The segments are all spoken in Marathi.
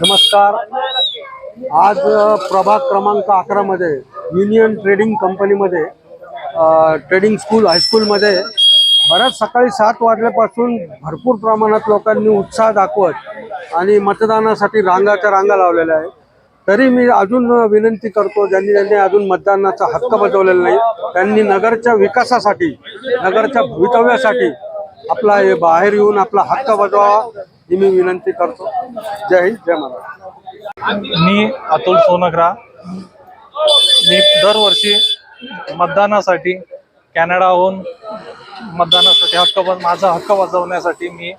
नमस्कार. आज प्रभाग क्रमांक अकरामध्ये युनियन ट्रेडिंग कंपनीमध्ये ट्रेडिंग स्कूल हायस्कूलमध्ये बऱ्याच सकाळी सात वाजल्यापासून भरपूर प्रमाणात लोकांनी उत्साह दाखवत आणि मतदानासाठी रांगाच्या रांगा लावलेल्या आहे तरी मी अजून विनंती करतो ज्यांनी ज्यांनी अजून मतदानाचा हक्क बजावलेला नाही त्यांनी नगरच्या विकासासाठी नगरच्या भवितव्यासाठी आपला हे बाहेर येऊन आपला हक्क बजावा ही मी विनंती करतो. जय हिंद जय महाराज मी अतुल सोनग्रा. मी दरवर्षी मतदानासाठी कॅनडाहून मतदानासाठी हक्क माझा हक्क बजावण्यासाठी मी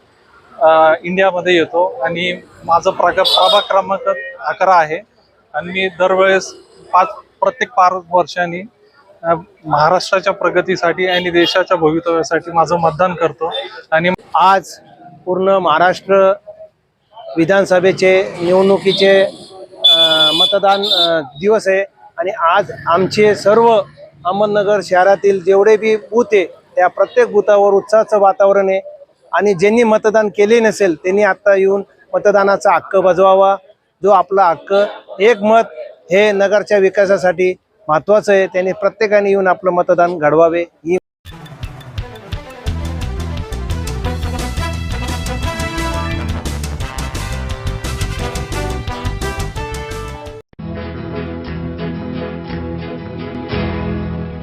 इंडियामध्ये येतो आणि माझं प्रग प्रभाग क्रमांक अकरा आहे. आणि मी दरवेळेस पाच प्रत्येक पाच वर्षांनी महाराष्ट्राच्या प्रगतीसाठी आणि देशाच्या भवितव्यासाठी माझं मतदान करतो. आणि आज पूर्ण महाराष्ट्र विधानसभेचे निवडणुकीचे मतदान दिवस आहे. आणि आज आमचे सर्व अहमदनगर शहरातील जेवढे बी बूथ आहे त्या प्रत्येक बुथावर उत्साहाचं वातावरण आहे. आणि ज्यांनी मतदान केले नसेल त्यांनी आत्ता येऊन मतदानाचा हक्क बजवावा. जो आपला हक्क एक मत हे नगरच्या विकासासाठी महत्त्वाचं आहे. त्यांनी प्रत्येकाने येऊन आपलं मतदान घडवावे. ही